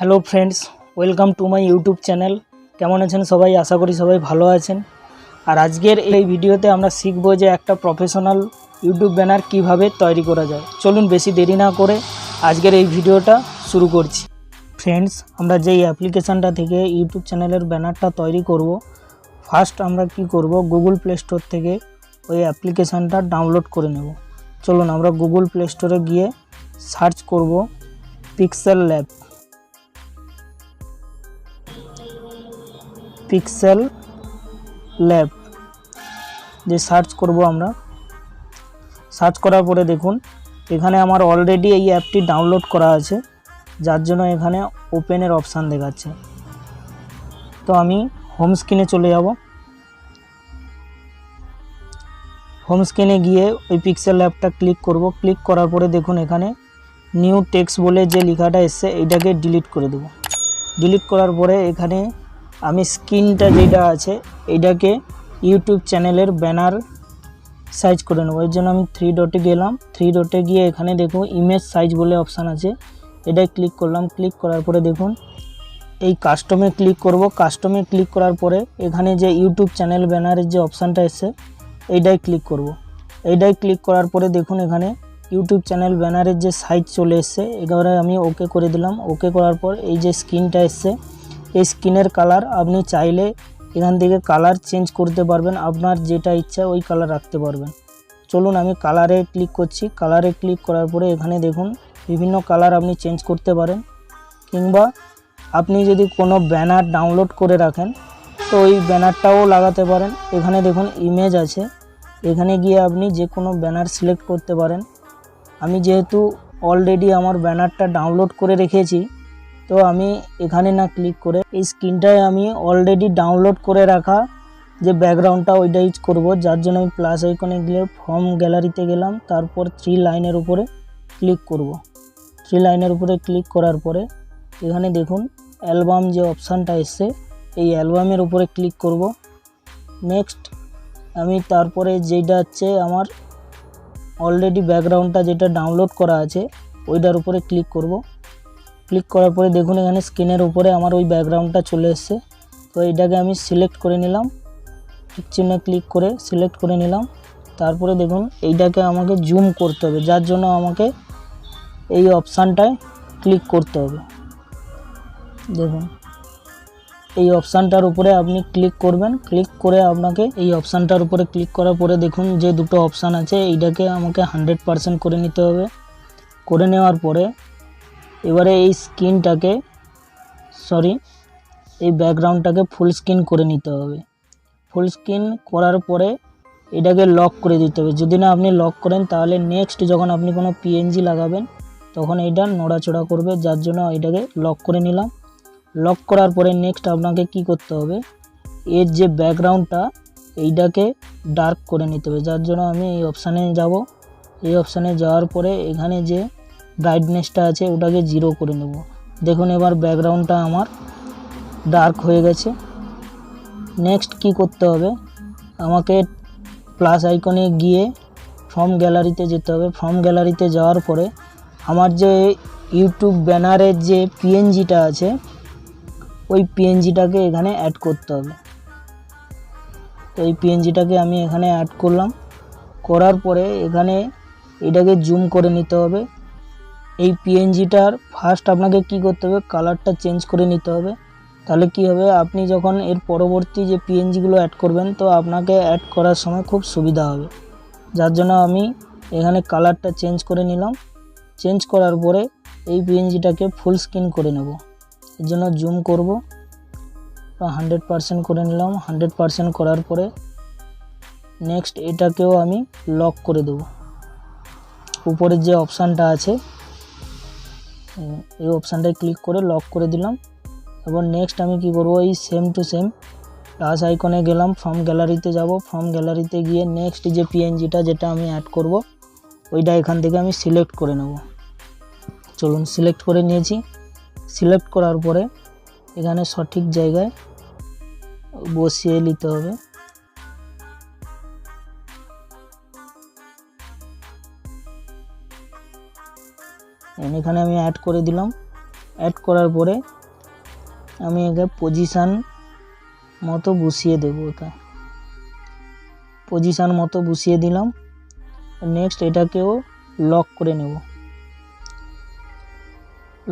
Hello friends welcome to my YouTube channel কেমন আছেন সবাই? আশা করি সবাই ভালো আছেন। আর আজকের এই ভিডিওতে আমরা শিখব যে একটা প্রফেশনাল ইউটিউব ব্যানার কীভাবে তৈরি করা যায়। চলুন বেশি দেরি না করে আজকের এই ভিডিওটা শুরু করছি। ফ্রেন্ডস আমরা যেই অ্যাপ্লিকেশানটা থেকে ইউটিউব চ্যানেলের ব্যানারটা তৈরি করব ফার্স্ট আমরা কি করব? গুগল প্লে স্টোর থেকে ওই অ্যাপ্লিকেশানটা ডাউনলোড করে নেব। চলুন আমরা গুগল প্লে স্টোরে গিয়ে সার্চ করব পিক্সেল ল্যাব পিক্সেল ল্যাব যে সার্চ করব আমরা। সার্চ করার পরে দেখুন, এখানে আমার অলরেডি এই অ্যাপটি ডাউনলোড করা আছে, যার জন্য এখানে ওপেনের অপশান দেখাচ্ছে। তো আমি হোম স্ক্রিনে চলে যাব। হোম স্ক্রিনে গিয়ে ওই পিক্সেল ল্যাবটা ক্লিক করব। ক্লিক করার পরে দেখুন, এখানে নিউ টেক্সট বলে যে লেখাটা এসছে, এইটাকে ডিলিট করে দেবো। ডিলিট করার পরে এখানে আমি স্ক্রিনটা যেটা আছে এইটাকে ইউটিউব চ্যানেলের ব্যানার সাইজ করে নেব। এর জন্য আমি থ্রি ডটে গেলাম। থ্রি ডটে গিয়ে এখানে দেখুন ইমেজ সাইজ বলে অপশান আছে। এটাই ক্লিক করলাম। ক্লিক করার পরে দেখুন, এই কাস্টমে ক্লিক করব। কাস্টমে ক্লিক করার পরে এখানে যে ইউটিউব চ্যানেল ব্যানারের যে অপশানটা এসছে এইটাই ক্লিক করব। এইটাই ক্লিক করার পরে দেখুন, এখানে ইউটিউব চ্যানেল ব্যানারের যে সাইজ চলে এসছে এবারে আমি ওকে করে দিলাম। ওকে করার পর এই যে স্ক্রিনটা এসছে এই স্ক্রিনের কালার আপনি চাইলে এখান থেকে কালার চেঞ্জ করতে পারবেন। আপনার যেটা ইচ্ছা ওই কালার রাখতে পারবেন। চলুন আমি কালারে ক্লিক করছি। কালারে ক্লিক করার পরে এখানে দেখুন বিভিন্ন কালার আপনি চেঞ্জ করতে পারেন। কিংবা আপনি যদি কোনো ব্যানার ডাউনলোড করে রাখেন, তো ওই ব্যানারটাও লাগাতে পারেন। এখানে দেখুন ইমেজ আছে। এখানে গিয়ে আপনি যে কোনো ব্যানার সিলেক্ট করতে পারেন। আমি যেহেতু অলরেডি আমার ব্যানারটা ডাউনলোড করে রেখেছি তো আমি এখানে না ক্লিক করে এই স্ক্রিনটায় আমি অলরেডি ডাউনলোড করে রাখা যে ব্যাকগ্রাউন্ডটা ওইটা ইউজ করব। যার জন্য আমি প্লাস আইকনে গিয়ে ফর্ম গ্যালারিতে গেলাম, তারপর থ্রি লাইনের উপরে ক্লিক করব। থ্রি লাইনের উপরে ক্লিক করার পরে এখানে দেখুন অ্যালবাম যে অপশানটা এসছে, এই অ্যালবামের উপরে ক্লিক করব। নেক্সট আমি তারপরে যেটা হচ্ছে আমার অলরেডি ব্যাকগ্রাউন্ডটা যেটা ডাউনলোড করা আছে, ওইটার উপরে ক্লিক করব। ক্লিক করার পরে দেখুন এখানে স্ক্রিনের উপরে আমার ওই ব্যাকগ্রাউন্ডটা চলে এসছে। তো এটাকে আমি সিলেক্ট করে নিলাম। চিহ্নে ক্লিক করে সিলেক্ট করে নিলাম। তারপরে দেখুন এইটাকে আমাকে জুম করতে হবে, যার জন্য আমাকে এই অপশানটায় ক্লিক করতে হবে। দেখুন, এই অপশানটার উপরে আপনি ক্লিক করবেন। ক্লিক করে আপনাকে এই অপশানটার উপরে ক্লিক করার পরে দেখুন যে দুটো অপশান আছে, এইটাকে আমাকে হান্ড্রেড পারসেন্ট করে নিতে হবে। করে নেওয়ার পরে এবারে এই স্ক্রিনটাকে সরি এই ব্যাকগ্রাউন্ডটাকে ফুল স্ক্রিন করে নিতে হবে। ফুল স্ক্রিন করার পরে এটাকে লক করে দিতে হবে। যদি না আপনি লক করেন, তাহলে নেক্সট যখন আপনি কোনো পিএনজি লাগাবেন, তখন এটা নড়াচড়া করবে, যার জন্য এটাকে লক করে নিলাম। লক করার পরে নেক্সট আপনাকে কি করতে হবে? এর যে ব্যাকগ্রাউন্ডটা, এইটাকে ডার্ক করে নিতে হবে। যার জন্য আমি এই অপশানে যাব। এই অপশানে যাওয়ার পরে এখানে যে ব্রাইটনেসটা আছে, ওটাকে জিরো করে নেব। দেখুন এবার ব্যাকগ্রাউন্ডটা আমার ডার্ক হয়ে গেছে। নেক্সট কি করতে হবে? আমাকে প্লাস আইকনে গিয়ে ফর্ম গ্যালারিতে যেতে হবে। ফর্ম গ্যালারিতে যাওয়ার পরে আমার যে ইউটিউব ব্যানারের যে পিএনজিটা আছে, ওই পিএনজিটাকে এখানে অ্যাড করতে হবে। তো এই পিএনজিটাকে আমি এখানে অ্যাড করলাম। করার পরে এখানে এটাকে জুম করে নিতে হবে। এই পিএনজিটার ফার্স্ট আপনাকে কি করতে হবে? কালারটা চেঞ্জ করে নিতে হবে। তাহলে কি হবে? আপনি যখন এর পরবর্তী যে পিএনজিগুলো অ্যাড করবেন, তো আপনাকে অ্যাড করার সময় খুব সুবিধা হবে। যার জন্য আমি এখানে কালারটা চেঞ্জ করে নিলাম। চেঞ্জ করার পরে এই পিএনজিটাকে ফুল স্ক্রিন করে নেব। এর জন্য জুম করব। হান্ড্রেড পারসেন্ট করে নিলাম। হান্ড্রেড পারসেন্ট করার পরে নেক্সট এটাকেও আমি লক করে দেবো। উপরের যে অপশানটা আছে এই অপশানটায় ক্লিক করে লক করে দিলাম। এবার নেক্সট আমি কি করব? এই সেম টু সেম প্লাস আইকনে গেলাম ফর্ম গ্যালারিতে যাব। ফর্ম গ্যালারিতে গিয়ে নেক্সট যে পিএনজিটা যেটা আমি অ্যাড করব, ওইটা এখান থেকে আমি সিলেক্ট করে নেব। চলুন সিলেক্ট করে নিয়েছি। সিলেক্ট করার পরে এখানে সঠিক জায়গায় বসিয়ে নিতে হবে। এখানে আমি অ্যাড করে দিলাম। অ্যাড করার পরে আমি একে পজিশান মতো বসিয়ে দেবো এটা পজিশান মতো বসিয়ে দিলাম। নেক্সট এটাকেও লক করে নেব।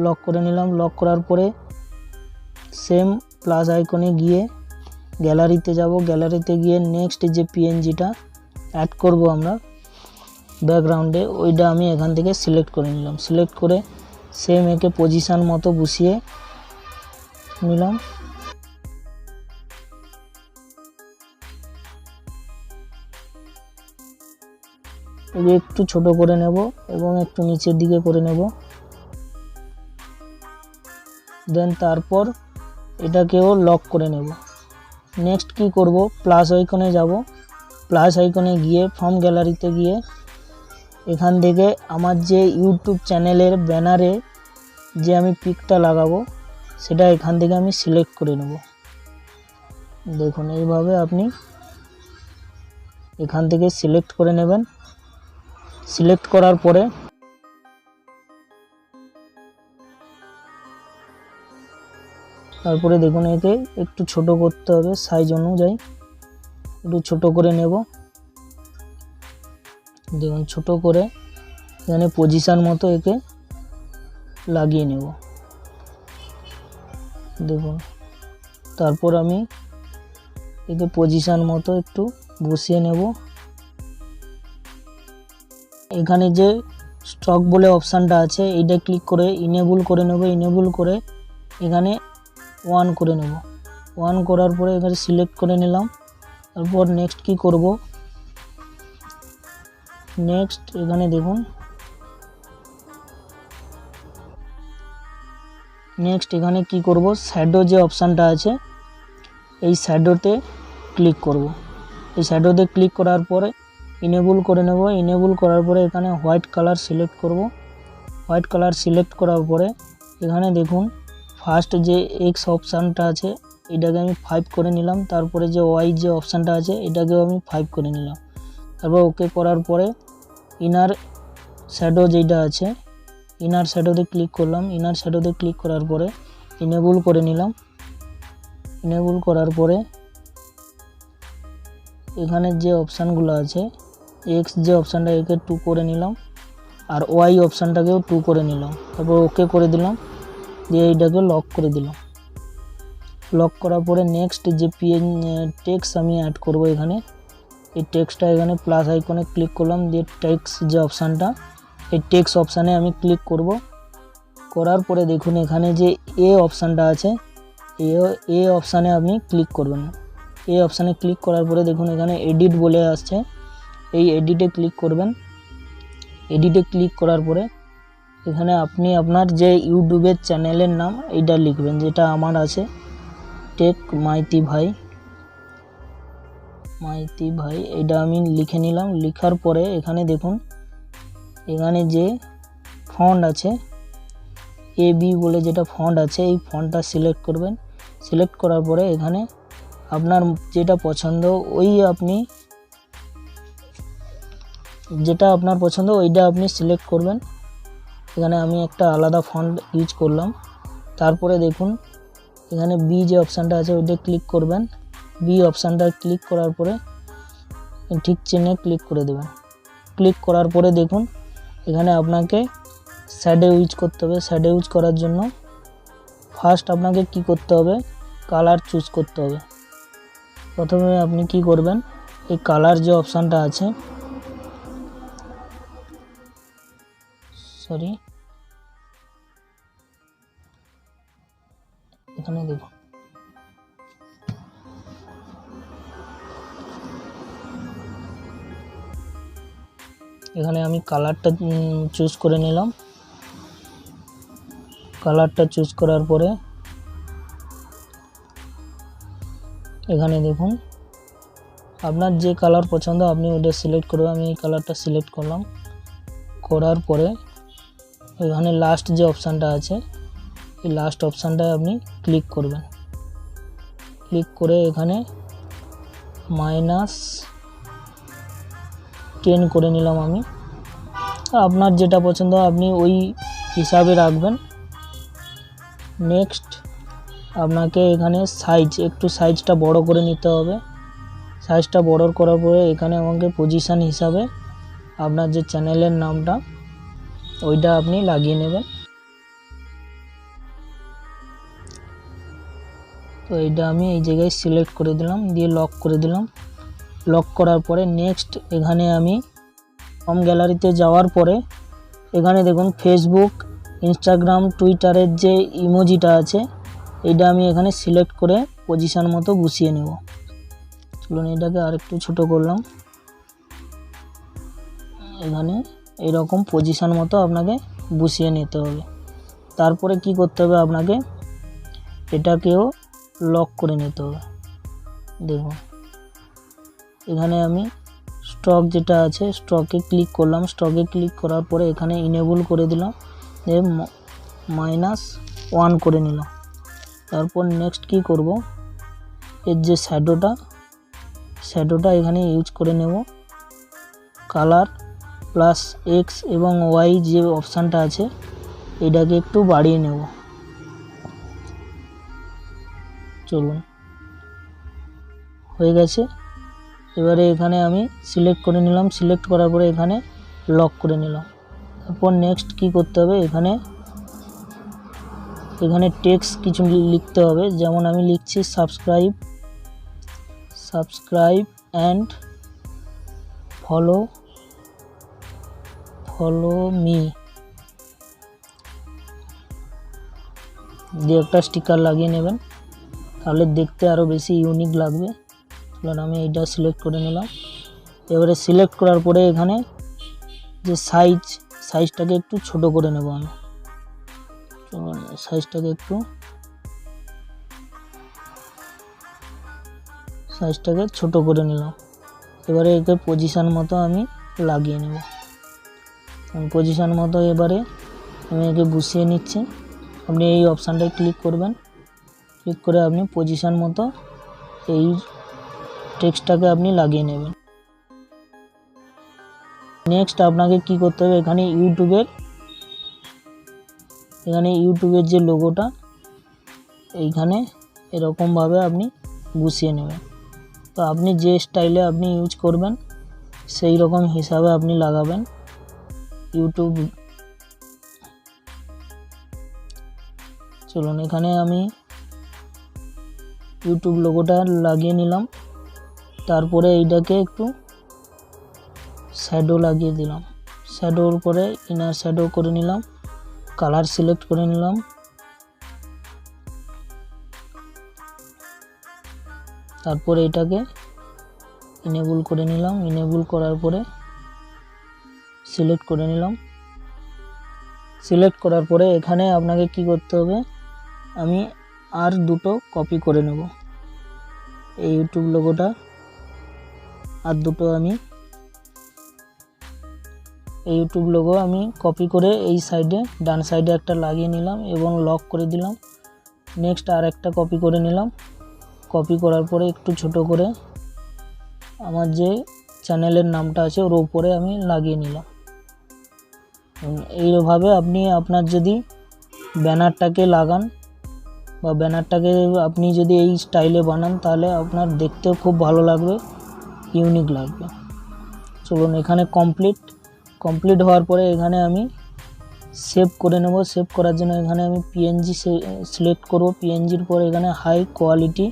লক করে নিলাম। লক করার পরে সেম প্লাস আইকনে গিয়ে গ্যালারিতে যাব। গ্যালারিতে গিয়ে নেক্সট যে পিএনজিটা অ্যাড করব আমরা। ব্যাকগ্রাউন্ডে ওইটা আমি এখান থেকে সিলেক্ট করে নিলাম। সিলেক্ট করে সেম একে পজিশান মতো বসিয়ে নিলাম। একটু ছোট করে নেব এবং একটু নিচের দিকে করে নেব। দেন তারপর এটাকেও লক করে নেব। নেক্সট কি করব? প্লাস আইকনে যাব। প্লাস আইকনে গিয়ে ফর্ম গ্যালারিতে গিয়ে এখান থেকে আমার যে ইউটিউব চ্যানেলের ব্যানারে যে আমি পিকটা লাগাবো, সেটা এখান থেকে আমি সিলেক্ট করে নেব। দেখুন, এইভাবে আপনি এখান থেকে সিলেক্ট করে নেবেন। সিলেক্ট করার পরে তারপরে দেখুন একে একটু ছোট করতে হবে। সাইজ অনুযায়ী একটু ছোট করে নেব। দেখুন, ছোট করে এখানে পজিশান মতো একে লাগিয়ে নেব। দেখুন, তারপর আমি একে পজিশান মতো একটু বসিয়ে নেব। এখানে যে স্টক বলে অপশানটা আছে, এইটা ক্লিক করে ইনেবল করে নেব ইনেবল করে এখানে ওয়ান করে নেব। ওয়ান করার পরে এখানে সিলেক্ট করে নিলাম। তারপর নেক্সট কি করব? নেক্সট, এখানে দেখুন। নেক্সট, এখানে কি করব? শ্যাডো যে অপশানটা আছে, এই শ্যাডোতে ক্লিক করব। এই শ্যাডোতে ক্লিক করার পরে ইনেবল করে নেব। ইনেবল করার পরে এখানে হোয়াইট কালার সিলেক্ট করব। হোয়াইট কালার সিলেক্ট করার পরে এখানে দেখুন ফার্স্ট যে এক্স অপশানটা আছে, এটাকে আমি ফাইভ করে নিলাম। তারপরে যে ওয়াই যে অপশানটা আছে, এটাকেও আমি ফাইভ করে নিলাম। তারপর ওকে করার পরে ইনার শ্যাডো যেটা আছে ইনার শ্যাডোতে ক্লিক করলাম ইনার শ্যাডোতে ক্লিক করার পরে ইনেবল করে নিলাম। ইনেবল করার পরে এখানে যে অপশানগুলো আছে এক্স যে অপশানটা একে টু করে নিলাম আর ওয়াই অপশানটাকেও টু করে নিলাম। তারপর ওকে করে দিলাম, দিয়ে এইটাকে লক করে দিলাম। লক করার পরে নেক্সট যে পিএন টেক্স আমি অ্যাড করব এখানে এই টেক্সটটা এখানে প্লাস আইকনে ক্লিক করলাম, দিয়ে টেক্স যে অপশানটা এই টেক্স অপশানে আমি ক্লিক করব। করার পরে দেখুন এখানে যে এ অপশানটা আছে, এ এ অপশানে আপনি ক্লিক করবেন। এ অপশানে ক্লিক করার পরে দেখুন এখানে এডিট বলে আসছে। এই এডিটে ক্লিক করবেন। এডিটে ক্লিক করার পরে এখানে আপনি আপনার যে ইউটিউবের চ্যানেলের নাম, এইটা লিখবেন, যেটা আমার আছে টেক মাইতি ভাই মাইতি ভাই, এটা আমি লিখে নিলাম। লিখার পরে এখানে দেখুন, এখানে যে ফন্ট আছে এ বি বলে যেটা ফন্ট আছে, এই ফন্টটা সিলেক্ট করবেন। সিলেক্ট করার পরে এখানে আপনার যেটা পছন্দ, ওই আপনি যেটা আপনার পছন্দ, ওইটা আপনি সিলেক্ট করবেন। এখানে আমি একটা আলাদা ফন্ট ইউজ করলাম। তারপরে দেখুন, এখানে বি যে অপশানটা আছে, ওইটা ক্লিক করবেন। বি অপশানটা ক্লিক করার পরে ঠিক চিহ্নে ক্লিক করে দেবেন। ক্লিক করার পরে দেখুন, এখানে আপনাকে স্যাডে ইউজ করতে হবে। স্যাডে ইউজ করার জন্য ফার্স্ট আপনাকে কি করতে হবে? কালার চুজ করতে হবে। প্রথমে আপনি কি করবেন? এই কালার যে অপশানটা আছে সরি এখানে দেখুন। এখানে আমি কালারটা চুজ করে নিলাম। কালারটা চুজ করার পরে এখানে দেখুন, আপনার যে কালার পছন্দ, আপনি ওটা সিলেক্ট করবেন আমি এই কালারটা সিলেক্ট করলাম। করার পরে এখানে লাস্ট যে অপশানটা আছে, এই লাস্ট অপশানটায় আপনি ক্লিক করবেন। ক্লিক করে এখানে মাইনাস টেন করে নিলাম আমি। আপনার যেটা পছন্দ আপনি ওই হিসাবে রাখবেন। নেক্সট আপনাকে এখানে সাইজ একটু সাইজটা বড় করে নিতে হবে। সাইজটা বড় করার পরে এখানে আমাকে পজিশান হিসাবে আপনার যে চ্যানেলের নামটা, ওইটা আপনি লাগিয়ে নেবেন। তো এইটা আমি এই জায়গায় সিলেক্ট করে দিলাম, দিয়ে লক করে দিলাম। লক করার পরে নেক্সট এখানে আমি হোম গ্যালারিতে যাওয়ার পরে, এখানে দেখুন ফেসবুক ইনস্টাগ্রাম টুইটারের যে ইমোজিটা আছে, এইটা আমি এখানে সিলেক্ট করে পজিশান মতো বসিয়ে নেব। চলুন এটাকে আরেকটু ছোট করলাম। এখানে এরকম পজিশান মতো আপনাকে বসিয়ে নিতে হবে। তারপরে কি করতে হবে আপনাকে? এটাকেও লক করে নিতে হবে। দেখুন। এখানে আমি স্টক যেটা আছে স্টকে ক্লিক করলাম। স্টকে ক্লিক করার পরে এখানে ইনেবল করে দিলাম। দিয়ে মাইনাস ওয়ান করে নিলাম। তারপর নেক্সট কি করব? এর যে শ্যাডোটা শ্যাডোটা এখানে ইউজ করে নেব। কালার প্লাস এক্স এবং ওয়াই যে অপশানটা আছে, এটাকে একটু বাড়িয়ে নেব। চলুন। হয়ে গেছে। এবারে এখানে আমি সিলেক্ট করে নিলাম। সিলেক্ট করার পরে এখানে লক করে নিলাম। তারপর নেক্সট কি করতে হবে? এখানে এখানে টেক্সট কিছু লিখতে হবে। যেমন আমি লিখছি subscribe subscribe and follow follow me দিয়ে একটা স্টিকার লাগিয়ে নেবেন। তাহলে দেখতে আরও বেশি ইউনিক লাগবে। চলুন আমি এইটা সিলেক্ট করে নিলাম। এবারে সিলেক্ট করার পরে এখানে যে সাইজ সাইজটাকে একটু ছোট করে নেব আমি। সাইজটাকে একটু সাইজটাকে ছোট করে নিলাম। এবারে একে পজিশান মতো আমি লাগিয়ে নেব। পজিশান মতো এবারে আমি একে বসিয়ে নিচ্ছি। আপনি এই অপশানটায় ক্লিক করবেন। ক্লিক করে আপনি পজিশান মতো এই টেক্সটটাকে আপনি লাগিয়ে নেবেন। নেক্সট আপনাকে কি করতে হবে, এখানে ইউটিউবের এখানে ইউটিউবের যে লোগোটা এইখানে এরকমভাবে আপনি গুছিয়ে নেবেন। তো আপনি যে স্টাইলে আপনি ইউজ করবেন সেই রকম হিসাবে আপনি লাগাবেন ইউটিউব চলুন, এখানে আমি ইউটিউব লোগোটা লাগিয়ে নিলাম। তারপরে এইটাকে একটু শ্যাডো লাগিয়ে দিলাম। শ্যাডোর পরে ইনার শ্যাডো করে নিলাম কালার সিলেক্ট করে নিলাম। তারপরে এটাকে ইনেবল করে নিলাম। ইনেবল করার পরে সিলেক্ট করে নিলাম। সিলেক্ট করার পরে এখানে আপনাকে কি করতে হবে? আমি আর দুটো কপি করে নেব। এই ইউটিউব লোগোটা আর দুটো আমি এই ইউটিউব লোগো আমি কপি করে এই সাইডে ডান সাইডে একটা লাগিয়ে নিলাম এবং লক করে দিলাম। নেক্সট আর একটা কপি করে নিলাম। কপি করার পরে একটু ছোট করে আমার যে চ্যানেলের নামটা আছে, ওর উপরে আমি লাগিয়ে নিলাম। এইভাবে আপনি আপনার যদি ব্যানারটাকে লাগান বা ব্যানারটাকে আপনি যদি এই স্টাইলে বানান, তাহলে আপনার দেখতেও খুব ভালো লাগবে। ইউনিক লাগবে। চলুন এখানে কমপ্লিট কমপ্লিট হওয়ার পরে এখানে আমি সেভ করে নেব। সেভ করার জন্য এখানে আমি পিএনজি সিলেক্ট করব। পিএনজির পরে এখানে হাই কোয়ালিটি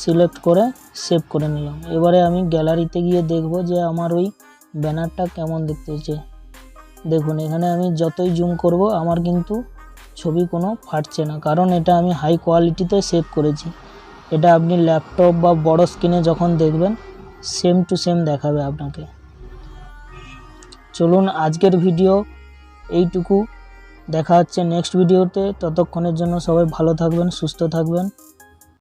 সিলেক্ট করে সেভ করে নিলাম। এবারে আমি গ্যালারিতে গিয়ে দেখব যে আমার ওই ব্যানারটা কেমন দেখতে হচ্ছে। দেখুন, এখানে আমি যতই জুম করব, আমার কিন্তু ছবি কোনো ফাটছে না। কারণ এটা আমি হাই কোয়ালিটিতে সেভ করেছি। এটা আপনি ল্যাপটপ বা বড় স্ক্রিনে যখন দেখবেন সেম টু সেম দেখাবে আপনাকে। চলুন আজকের ভিডিও এইটুকু। দেখা হচ্ছে নেক্সট ভিডিওতে ততক্ষণের জন্য সবাই ভালো থাকবেন, সুস্থ থাকবেন।